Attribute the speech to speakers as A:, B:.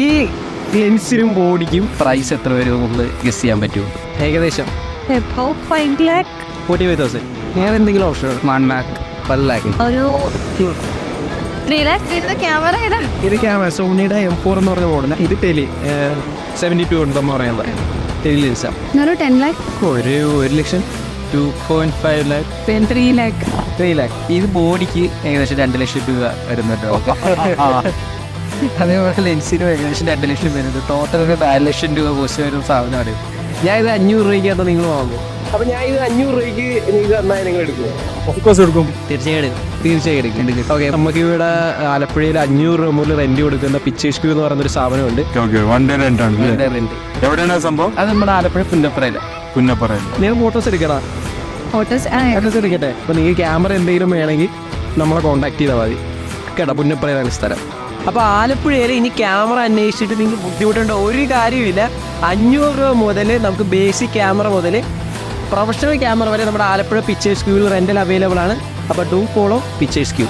A: ഈ ലെൻസിനും ബോഡിക്കും പ്രൈസ് എത്ര വരും നമുക്ക് ഗസ് ചെയ്യാൻ പറ്റുമോ?
B: ഏകദേശം.
C: About five lakh.
B: Forty five thousand വേറെ എന്തെങ്കിലും option
A: one lakh one lakh
C: ഒരു ഇത് ക്യാമറ
B: സോണിയുടെ എം ഫോർ എന്ന് പറഞ്ഞ മോഡലാണ് ഇത് ടെലി സെവന്റി ടു ഉണ്ടെന്ന് പറയുന്നത്. ടെലി ലെൻസാണ്
C: ഒരു ടെൻ ലാക്ക്
B: ഒരു ഒരു ലക്ഷം.
A: Two point five lakh
C: three lakh
B: three lakh
A: ഇത് ബോഡിക്ക് ഏകദേശം രണ്ട് ലക്ഷം രൂപ വരുന്നുണ്ട്. അതേപോലെ ലെൻസിന് ഏകദേശം രണ്ട് ലക്ഷം വരുന്നത് ടോട്ടൽ ഒരു നാല് ലക്ഷം രൂപ കോസ്റ്റ് വരുന്ന സാധനമാണ്.
B: ഞാൻ ഇത് അഞ്ഞൂറ് രൂപയ്ക്കകത്ത് നിങ്ങൾ വാങ്ങും. അപ്പൊ ഞാൻ ഇത് അഞ്ഞൂറ് രൂപയ്ക്ക് നിങ്ങൾക്ക് തന്നാൽ നിങ്ങൾ എടുക്കുമോ
A: ഓഫ്കോഴ്സ് എടുക്കും.
B: തീർച്ചയായും തീർച്ചയായും എടുക്കും. ഓക്കെ നമുക്ക് ഇവിടെ ആലപ്പുഴയിൽ അഞ്ഞൂറ് രൂപ മുതൽ റെന്റ് കൊടുക്കുന്ന പിച്ചേഷ് ക്യൂ എന്ന് പറയുന്ന ഒരു സ്ഥാപനമുണ്ട്
D: ഓക്കെ വൺ ഡേ റെന്റ് ആണ്
A: റെന്റ്
D: എവിടെയാണ് സംഭവം?
A: അത് നമ്മുടെ ആലപ്പുഴ പുന്നപ്പുറയിലെ
D: പുന്നപ്പറയിൽ.
B: നിങ്ങൾ ഫോട്ടോസ് എടുക്കണം
C: ഫോട്ടോസ്
B: ഫോട്ടോസ് എടുക്കട്ടെ. അപ്പൊ നിങ്ങൾക്ക് ക്യാമറ എന്തെങ്കിലും വേണമെങ്കിൽ നമ്മളെ കോൺടാക്ട് ചെയ്താൽ മതി. കേട്ടോ പുന്നപ്പറയാണ് സ്ഥലം. അപ്പോൾ ആലപ്പുഴയിൽ ഇനി ക്യാമറ അന്വേഷിച്ചിട്ട് നിങ്ങൾക്ക് ബുദ്ധിമുട്ടുണ്ട്? ഒരു കാര്യമില്ല അഞ്ഞൂറ് രൂപ മുതൽ നമുക്ക് ബേസിക് ക്യാമറ മുതൽ പ്രൊഫഷണൽ ക്യാമറ വരെ നമ്മുടെ ആലപ്പുഴ പിക്ചേഴ്സ് ക്യൂവിൽ റെന്റൽ അവൈലബിൾ ആണ്. അപ്പോൾ ഡൂ ഫോളോ പിക്ചേഴ്സ് ക്യൂ